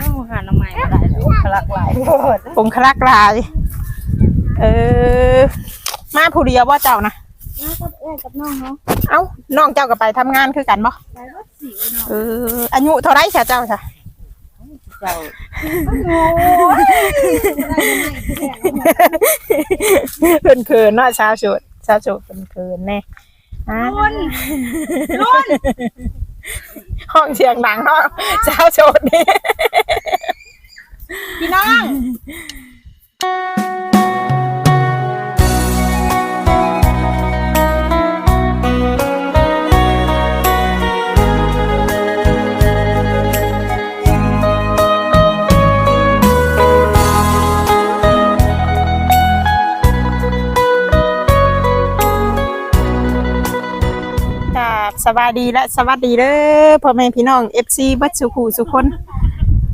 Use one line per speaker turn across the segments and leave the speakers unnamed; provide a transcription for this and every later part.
น้องหาหน้ำใหม่มาได้แล้วคลักหลายโพด
ผงคลักลาย เออ มาผู้เดียวว่าเจ้านะ
น้ากับเอ้ยกับน้องเนาะ
เอ้าน้องเจ้าก็ไปทำงานคือกันบ่
ไปวัดสิเนาะ
เอออายุเท่าไรใช่เจ้าจ้ะ
เจ้า
เพิ่นเคินเนาะชาวโสดชาวโสดเพิ่นเคินแน่อ่า
รุ่นรุ่น
ห้องเสียงดังเนาะชาวโสดนี่ บสวัสดีและสวัสดีเด้อพ่อแม่พี่น้อง FC บัดสุขูสุคน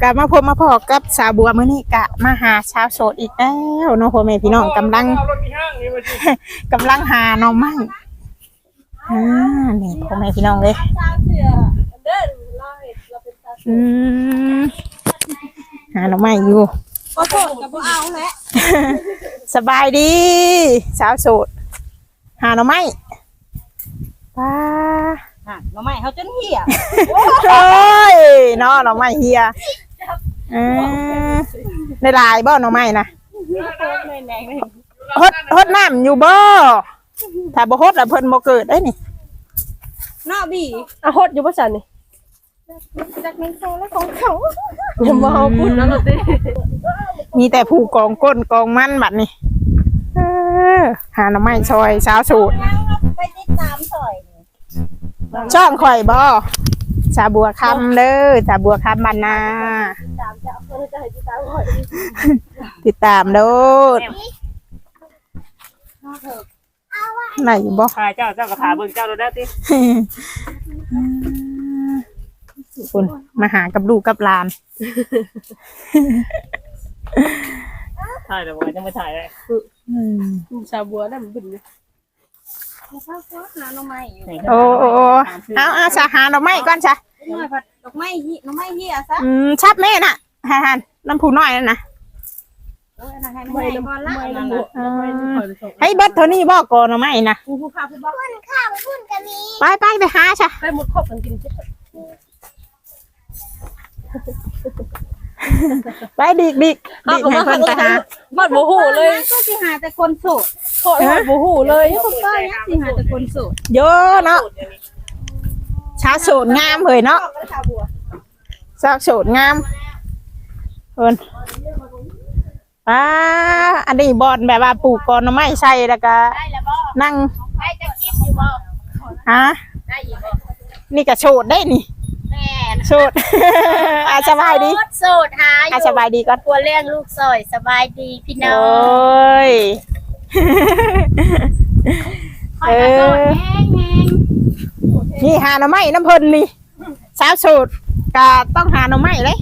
กลับมาพบมาพอกับสาวบัวมื้อนี้กะมาหาชาวโสดอีกแล้วเนาะพ่อแม่พี่น้องกำลัง กำลังหาน้องไม้อ่านี่พ่อแม่พี่น้องเลย
สาวเสือเด้อเราเห็นเราเป็นสาว
อืมหาน้องไม้อยู่
ก็โทษกับบ่เอาแหละ
สบายดีสาวโสดหาหน้องไม้ป้า
อะหน้ำใหม่เขาจนเหี้ย
โอ้ยเนาะหน้องไม้เฮียเออในลายบ่หน้องไม้นะ
โคตรเลยแรงเลย
ฮดฮดน้ำอยู่บ่ถ้าบ่ฮดอะเพิ่นบ่เกิดได้นี่
หน้าบี
อะฮดอยู่ป่ะจันนี่
จากเมนโซและของเขา
อย่ามาเอาพูดแล้วล่ะสิ
มีแต่ผู้กองก้นกองมันบัดนี้เออหาหน้องไม้ซอยสาวโสด
ไปติดตามสอย
ช่องข่อยบ่สาบัวคำเด้อสาบัวคำบานนา
ตามจะเอาเพื่อจะให้ติดตามหอย
ติดตามเด้อไหนบ่
ถ่ายเจ้าเจ้าก็ถ่ายเบิ่งเจ้าเราได้สิ
คุณมาหากับลูกกับหลาน
ถ่ายแต่ว่ายังไม่ถ่ายเลย
อืม
ชาบัวนั่นมันเป็น
ข้าวฟ้าหาหน้ำใหม่อยู่
โอ้โอ้โอ้เอาเอาสาหาดอกไม้ก่อนจ้ะ
หน่อยผัดดอกไม้เหี้ยหน้ำไม้เหี้ยซะ
อืมชับแม่น่ะฮาฮันน้ำผู้น้อยนั่นนะ
เออให้ไม่ให้ก่อนละนั่น
เออให้เบิดเท่านี้บ่ก่อนหน่อไม้นะ
กูผู้ข้าผู้บ้า
ไปไปไปหาจ้ะ
ไปหมดครบกันกินสิ
ไปดิกดิกดิกให้เพิ่นไปหา
หมดโมโหเลย
ก็สิหาแต่คนโสด
โคตรหมดโมโหเลย
คนก็ยังสิหาแต่คนโสด
เยอะเนาะชาโสดงามเฮ้ยเนาะ
แล้วชาวบัว
ซากโสดงามเพิ่นป้าอันนี้บอนแบบว่าปลูกก่อนหน่อไม้ใส่แล้วก็
ได้แล้วบ่
นั่ง
ได้จะคิดอยู่บ่
ฮะ
ได้อยู่บ่
นี่ก็โสดได้นี่
แม่
โสดอาสบายดี
โสดหาอ
อา
ยู่
สบายดีก่อน
กลัวเลี้ยงลูกซอยสบายดีพี่น้
โอ
อง้
ย
คอยมาโสดแห้ง
นี่หาหน่อไม้น้ำเพิ่นนี่สาวโสดก็ต้องหาหน่อไม้เลย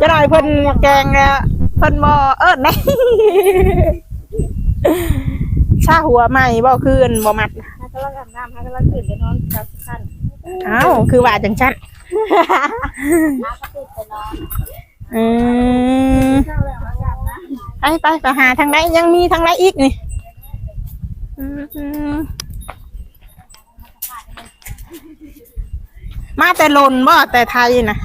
จะหน่อยเพิ่นแกงแล้วเพิ่นบ่เอิ้นได้ชาหัวใหม่บ่คืนบ่มัด
ๆถ้ากำลังอาบน้ำถ้ากำลังตื่นไปนอนเช้าขั้น
เอ้าคือว่าจังซั่น
น้าก็ตื่นไปนอน
อืม
เช้าแล้วอ
ไปไปไปหาทางไหนยังมีทางไหนอีกนี่อืมมาแต่ลนบ่แต่ไทยนะ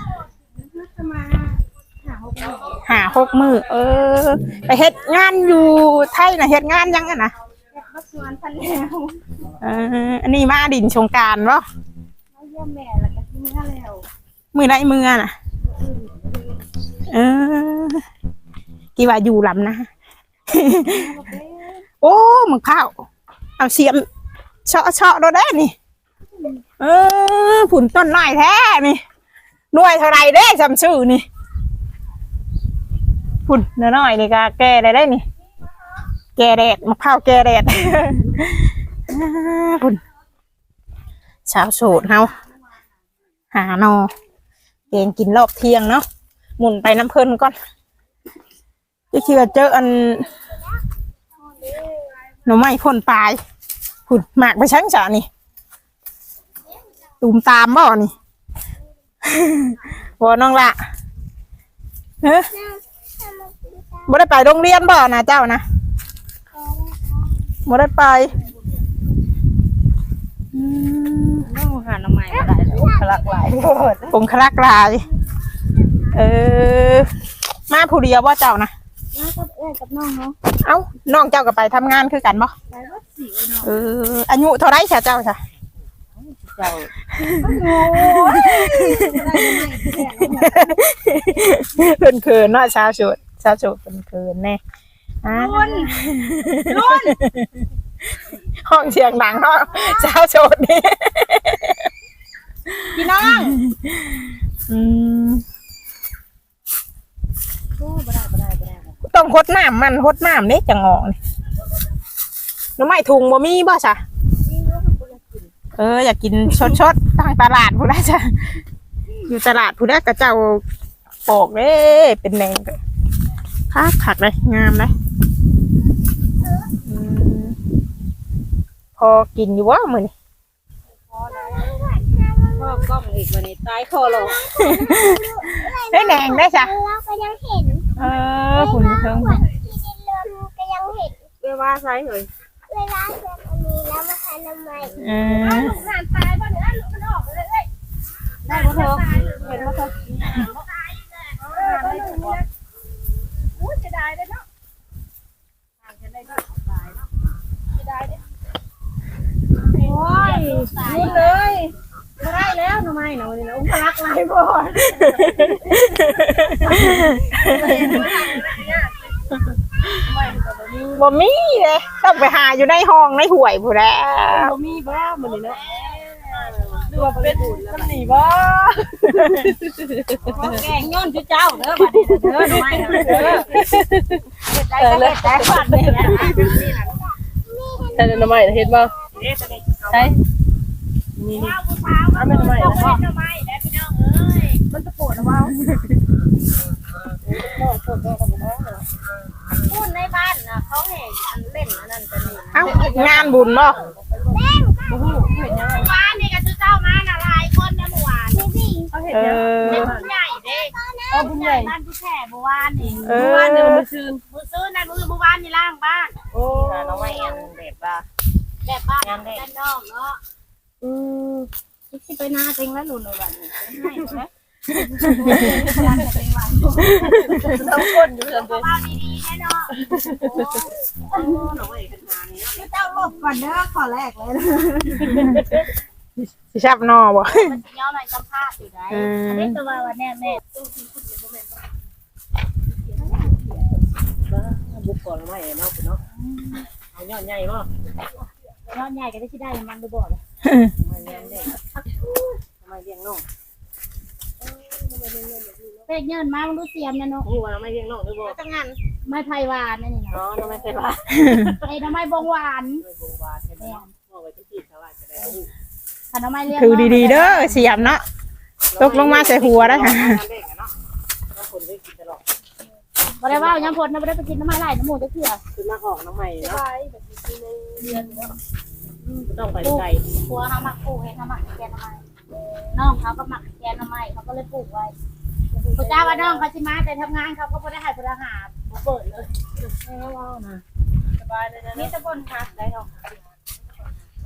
หาหกมื
อเออ ไปเฮ็ดงานอยู่ไทยนะเฮ็ดงานยังอะนะ
บัสวนพันแล้ว
อันนี้มาดินชงการบ่
เยี่ยมแม่แล้วก็กินข้าวแล้ว
มือใดมืออะน่ะ เออ กี่ว่าอยู่ลำนะ โอ้มึงข้าวเอาเสียมเชาะเชาะเราได้นี่ เออผุนต้นน้อยแท้นี่หน่วยเท่าไรเด้จำชื่อนี่ผุนน้อยๆนี่ก็แก่ได้ได้นี่ แก่แดดมะพร้าวแก่แดดอ่าผุนชาวโสดเฮาหาหนอเก งกินรอบเที่ยงเนาะหมุนไปน้ำเพลินก่อนจะเชื่อเจออันหน่อไม้พ่นปลายผุดหมากไปชั้งจ่านี่ตูมตามบ่อนี่บ่น้องละเฮ้บ่ได้ไปโรงเรียนบ่นะเจ้านะบ่ได้ไปอืม
น้องหาน้ำใหม่มาได้ แล้วคลักหลายโพด
ผงคลักลาย เออ มาผู้เดียวบ่เจ้านะ
น้ากับเอ้ยกับน้องเนาะ
เอ้าน้องเจ้าก็ไปทำงานคือกันบ่
ไปวัดสิวเนาะ
เอออายุเท่าไรใช่เจ้าค่ะ
เจ้า
เพิ่นเคินเนาะชาวโสดชาวโสดเพิ่นเคินแน่อ่า
รุ่นรุ่น
ห้องเสียงดังเนาะชาวโสดนี่
พี่น้อง
อืม
โอ้บ่ได้บ่ได้บ่ได้
ต้องหดน้ำมันหดน้ำนี่จังออกนี่หน้ำไม้ถุงบ่มีบ่จ้ะเอออยากกินชดๆทางตลาดผู้ได้จ้ะอยู่ตลาดผู้ได้กระเจ้าปอกเด้เป็นแดงคักขักเลยงามเลยอืมพอกินอยู่ว่ามือนี่
พ่อ กล้องอีกวันนี้ตายคอหรอ
ได้แดงได้จ้ะ
เราก็ยังเห็น
เออคุณเพิ่ง
ที่ดินเรือนก็ยังเห็น
เวลาใช้เลย
เวลาเกิดอันนี้แล้วมาทานทำไม
เออ
งานตายบ่เนี่ยลูกมันออกเลยเอ้ย
ได้บ่เธอเห็นบ่เธอ
เออบ่หนึ่งเนี่ยอู้จะได้เด้อเนาะห่างกันได้ก็ตายเนาะจะ ได้เด้อโอ้ยรุ่นเลยบ่ได้แล้วหน่อไม้เนาะนี่นะอุ้มพลักไรบ่
บ่มีเลยต้องไปหาอยู่ในห้องในห่วยผู้แล้ว
บ่มีบ้ามันนี่เนาะดูว่าเป็นมันหนีบ่
แกงย้อนจุเจ้าเด้อบัดนี้เด้อหน่อไม้เด้อเฮ็ดได้ก็เฮ็ดได้บัดนี้นะ
แต่น้ำใหม่เห็นบ่ใช่ นี่นี่เอาไม่น้ำใหม่นะพ่อ
มันจะปวดหรือเปล่าพูดในบ้านนะเขาเห็นอันเล่นอันนั้นกันนี่
เอ้างานบุญบ่
บ้านนี่ก็คือเจ้ามาน่ะหลายคนนะเมื่อวาน
เขาเห็น
เอ
ยัง
อ
เป็นผู้ใหญ่เด้
เออบุญใหญ่
บ้านผู้แข่เมื่อวานนี่
เมื่
อวานนี่มันซื้อ
มือซื้อในมือเมื่อวานนี่ล่างบ้าน
โอ้น้องใหม่อันแบบว่า
แบบบ้านด้านนอกเนาะ
อืม
ที่ไปนาเต็งแล้วหลุนเลยวันนี้ให้ไหม
ต้องคนอยู่กันเลย
บ้านดีๆแน่นอนโอ้หน่อยกันงานนี้เจ้าหลบก่อนเด้อขอแรกเลย
สิชับนอบ่
มันจะย้อนหน่อยสัมภาษณ์อยู่ได้
อืม
อันนี้ตัววันแน่แม่
บุกก่อนใหม่เนาะเนาะเอายอดใหญ่บ่
ย้อนใหญ่ก็ได้ที่ได้มันดูบ่เลย
มาเลี้ยงเด็กมาเลี้ยงน้อง
เป็ดเงินมามันรู้เตรียมนะเนาะ
นี่ว่าไม่เลี้ยงน้องหรือบ่
จังงันไม่ไผ่หวานนั่นนี่นะ
เนาะน้องไม่เคยว่า
ไอ้ทำไมบงหวาน
ไม่บงวานกันเนาะบอกไว้ที่สวัสดิ์จะได้เอา
ขันทำไมเรียก
ถือดีๆเด้อเสียมเนาะตกลงมาใส่หัวได้ค่ะ
เด็กเนาะคนได้กินตลอด
บ่ได้ว่ายังพดนะบ่ได้ไปกินน้ำมันไหลน้ำหมูจะเถื่อ
คือมาออกน้องใหม่เนาะ ต้องไปไกล
ครัวเขาหมักปลูกให้เขาหมักแกนทำไมน้องเขาก็หมักแกนทำไมเขาก็เลยปลูกไว้พระเจ้าว่าน้องเขาจิมาแต่ทำงานเขาก็ไม่ได้ให้พลังหาบ่เปิดเลย
สบายเลยนะ
นี่ตะบนคักได้เนาะ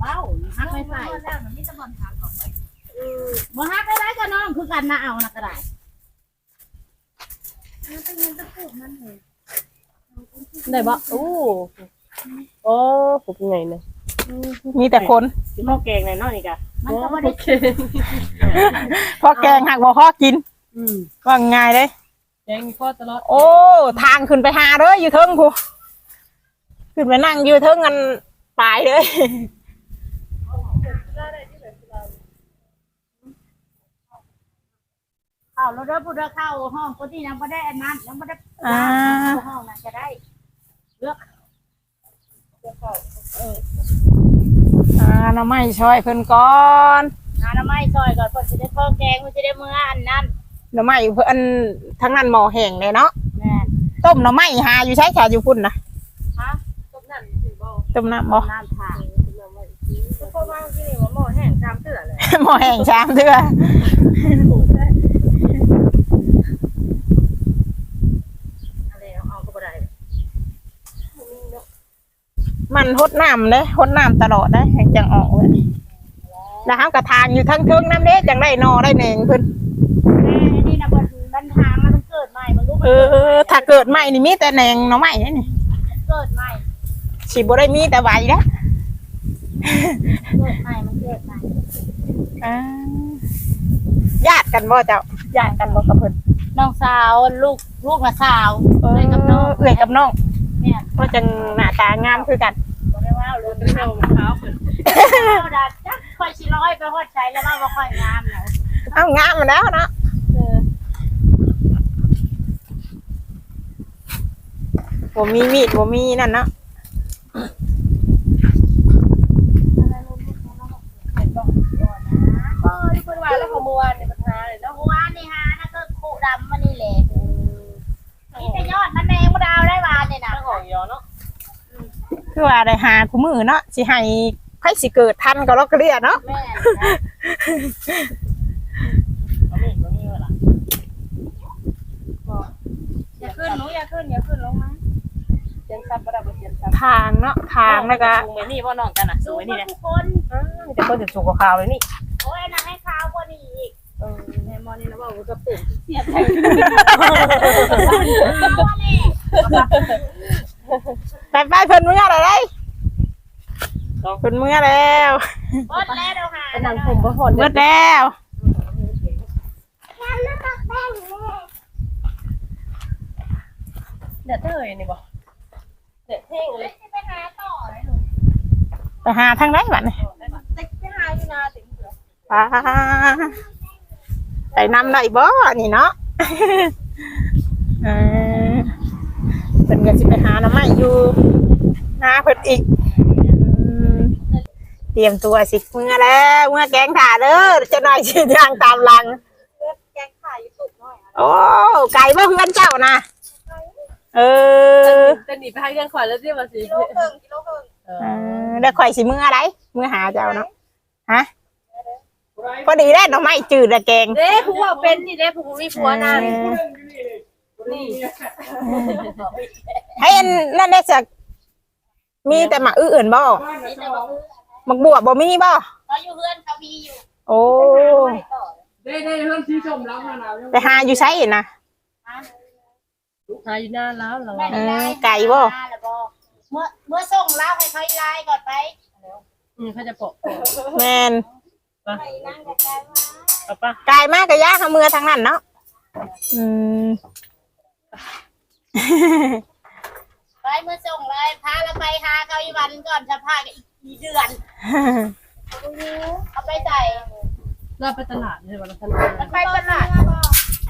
ว้าวฮักไม่ใส่นี่ตะบนคักบ่ฮักได้ไรก็น้องคือกันนะเอานะก็ได้
ได้บ่โอ้โอ้ผมไงเนี่ย
มีแต่คน
สิพ่อแกงในนอกนี่กะ
มันก็บ่ได้
พอแกงหักบ่พอกิน
อืม
ว่าง่ายเลย
แกงพ่อตลอด
โอ้ ทางขึ้นไปหาเด้ออยู่เทิงผู้ขึ้นไปนั่งอยู่เทิงกันปลายเลย
เข้าแล้วเด้อผู้เด้อเข้าห้องคนที่ยังบ่ได้อันนั้นยังบ่ได้
อ่า
ห้องนั้นจะได้
อ่าน้ำไม่ช่วยเพิ่นก่อน
หาหน้ำไม้ซอยก่อนเพิ่นสิได้พ่อแกงมันสิได้มื้ออันนั้น
น้ำไม่เพิ่นทั้งนั้นหมอแห้งเลยเนาะ
แม่น
ต้มน้ำไม่หาอยู่ใช้ชาอยู่พุ่นนะ
ฮะ
ต้มน้ำสิบ่
ต้มน้ำบ่
น้ำทาง
เพราะว่าที่นี่ว่าหม้อแห้งตามเตื้อเลย
หมอแห้งชามเถื่อ
เออ
หาหน้ำไม้ซอยก่อนเพิ่นสิได้พ่อแกงมันสิได้มื้ออันนั้น
เพิ่นสิได้กินตลอด
แม่น
หมอแห้งชามเถื่อ
เออ
หาหน้ำไม้ซอยก่อนเพิ่นสิได้พ่อแกงมันสิได้มื้ออันนั้น
อ มันหดน้ำเด้หดน้ำตลอดได้แห่งจังออกเลยแล้วเฮากระทางอยู่ทั้งเทิงน้ำเด้จังได้นอได้แหนงเพิ่น
แม่นี่นะบนบันทางมันเกิดใหม่มันรู้
เออ ถ้าเกิดใหม่นี่มีแต่แหนงหน่อไม้นี่นี่
เกิดใหม่
สิบ่ได้มีแต่ใบแล้ว
เกิดใหม่มันเกิดใหม่
อ่าญาติกันบ่เจ้าญาติกันบ่กับเพิ่น
น้องสาวลูกลูกน่ะสาวเลยกับน้อง
เอื้อยกับน้อง
เนี่ย
ก็จังหน้าตางามคือกัน
บ่ได้ว่าลูก
เป็นเจ้าเท้าเพิ่น
เอาดาจักค่อยสิร้อยไปฮอดใจแล้วว่าบ่ค่อยงามแล้ว
เอ้างามมาแล้วเนาะ
เออ
บ่มีมีดบ่มีนั่นเนาะ
เออที่เพิ่นว่าแล้วเขาเมื่อวานเนี่ยปัญหาเลยเนาะ
เมื่อวานนี่ฮะนั่นก็คู่ดำมานี่แหละนี่แต่ยอดมันแมงบ่ดาวได้วานนี่นะ
เจ้าของยอเนาะ
คือว่าได้หาคู่มือเนาะสิให้ไผสิเกิดทันก็ลอกเกลียเนาะ
แม่
เอามีดมานี่เวลา
อย่าขึ้นหนูอย่าขึ้นอย่าขึ้นลงมา
เสียงซับบ่ได้บ่เสียงซับ
ทางเนาะทางแล้วก็
สูงไปนี่บ่น้องกันน่ะสู
ดู
งไปนี่แหละ
ทุกคน
มีแต่คนจะสูงกว่าขาวเลยนี่
โอ้ยนะให้ข้าวกว่านี้อีก
เออแม่มอนี่นะบอกว่าก็ตื่น
เสียใจเอาเลย
ไปไปเพิ่นเมื่อไรได้เพิ่นเมื่อแล้ว
บดแล้วเดี๋ยวหา
เป็นนางผมบ่พอ
เมื่อแล้ว
เดือดเท่าไหร่นี่บ่เดือดเท่งเลย
ไปหาต่อเลยหนู
ไปหาทางไหนบัดนี้
ติ๊กไปหาอยู่นาติ๋งเผือ
ป้า ไปนำได้บ่นี่เนาะเออเพิ่นก็สิไปหาหน้ำไม้อยู่หาเพิ่นอีกอืมเตรียมตัวสิเมื่อแล้วเมื่อแกงถ่าเด้อจะหน่อยสิทางตามหลัง
แกงข่าอยู่ตุกหน่อย
โอ้ไก่บ่เพื่อนเจ้านะเออ
จะหนีไปให้เรื่องขวัญแล้วสิว่าสิ
กิโลครึ่งกิโลครึ่ง
เอ
เอ
อ
อแล้วข่อยสิมืออะไรมือหาเจ้าเนาะฮะ พอดีแล้วน้องไม่จืดละแกง
เด้ผู้ว่าเป็นนี่เด้ผู้มีผัวนะ
เออ
นี่
ให้อันนั่นได้สักมีแต่หมักอื่นๆบ่
นี่แต่ว่า
หมักบวบบ่มีบ่
เขาอยู่เพื่อนเขามีอยู่
โอ้
ได้ได้เรื่องที่ชมรับมาแล้ว
ไปหาอยู่ไสนะ
หาอยู่หน้าแล้วเรา
แม่ได้ไลน์
ไก่บ่
เมื่อเมื่อส่งเล่าให้เขาไลน์ก่อนไป
อืมเขาจะปอก
แมน
ไปนั่งกับไก่มา
ป้าป้า
ไกลมากกะยากหามือทางนั้นเนาะอืม
ไปเมื่อส่งเลยพาเราไปหาเขาอีวันก่อนจะพากันอีกเดือนเอาไปใส่
เราไปตลาดเลยวันละตลาด
มันไปตลาด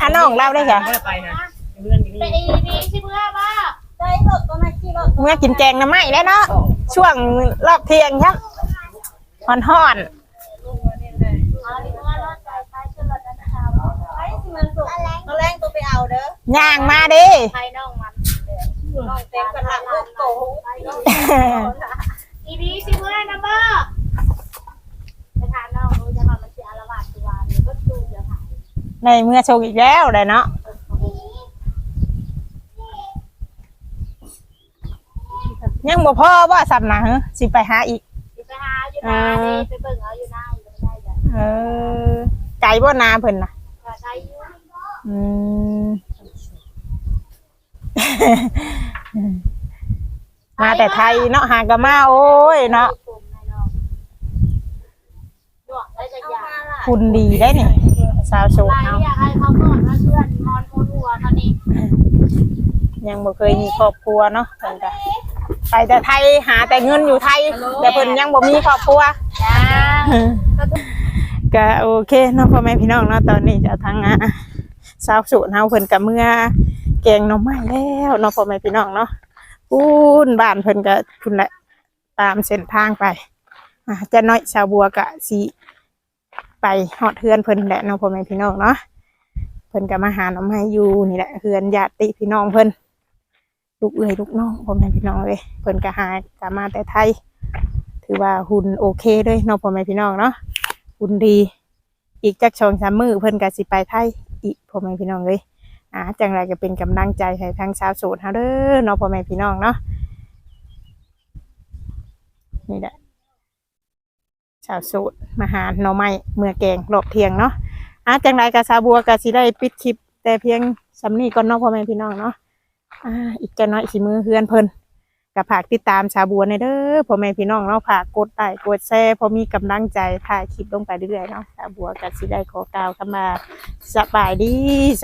อะน้องเล่าได้จ้ะ
ไม่ได้ไปนะเพื่อนอยู่
ไป
นี่
อีดีที่เมื่อว่าใจหลดตัวไหนที่หลด
เมื่อกินแกงน้ำไหม้แล้วเนาะช่วงรอบเที่ยงครับฮ้อน
เอาดิเมื่อรถใจไปขึ้นรถนั้นนะคะไปสิ มันสุกเขาแรงตัวไปเอาเด้อ
ๆย่างมาเดิ
ใครน้องมันน้องเต็มกันหลังลูกโตอีดีสิเมื่อนะเบ้อไปทานน้องรู้จะมามันเสียอารวาสตัวนี้ก็ดูเดี๋ยวถ่าย
ในเมื่อโชคอีกแล้วเลยเนาะยังบ่พอบ่สับหนะสิไปหาอีก
ไปหาอยู่นาดิไปเบิ่งเอาอยู่นาอยู่ไม่ได้จ้ะ
เออไก่บ่นาเพิ่นน่ะ
ก็ใช้อยู่
อืม มาแต่ไทยเนาะหากะมาโอ้ยเนาะ
ดวงได้จะยาก
คุณดีได้นี่สาวโสด
ลาย
เฮา
อยากให้เขาก่อนว่าเพื่อนมอนโมนัวเขานี่
ยังบ่เคยมีครอบครัวเนาะเพิ่นก็ไปแต่ไทยหาแต่เงินอยู่ไทย แต่เพิ่นยังบ่มีครอบครัว
จ้า
ก็โอเคเนาะพ่อแม่พี่น้องเนาะตอนนี้จะทั้งอะ สาวโสดเฮาเพิ่นก็เมื่อแกงหน่อไม้แล้วเนาะพ่อแม่พี่น้องเนาะปูนบ้านเพิ่นก็พุ่นแหละตามเส้นทางไปอะจะน้อยชาวบัวก็สิไปฮอดเฮือนเพิ่นแหละเนาะพ่อแม่พี่น้องเนาะเพิ่นก็มาหาหน่อไม้อยู่นี่แหละเฮือนญาติพี่น้องเพิ่นลูกเอ้ยลูกน้องพ่อแม่พี่น้องเลยเพิ่นก็หากลับมาแต่ไทย ถือว่าหุ่นโอเคเลยเนาะพ่อแม่พี่น้องเนาะหุ่นดี อีกจักชองสามมือเพิ่นก็สิไปไทย อีกพ่อแม่พี่น้องเลยอ่าจังไรก็เป็นกำลังใจให้ทางชาวโสดเฮาเด้อเนาะพ่อแม่พี่น้องเนาะนี่แหละชาวโสดมาหาหน่อไม้เมื่อแกงรอบเทียงเนาะอ่าจังไรกับซาบัวก็สิได้ปิดคลิป แต่เพียงสำนีก่อนเนาะพ่อแม่พี่น้องเนาะอ่าอีกจะน้อยสิมือเฮือนเพิ่น กับผากติดตามชาบัวในเด้อพ่อแม่พี่น้องเนาะผากกดไลค์กดแชร์พอมีกำลังใจถ่ายคลิปลงไปเรื่อยๆเนาะชาบัวกับสิได้ขอกล่าวคำมาสบายดี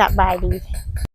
สบายดี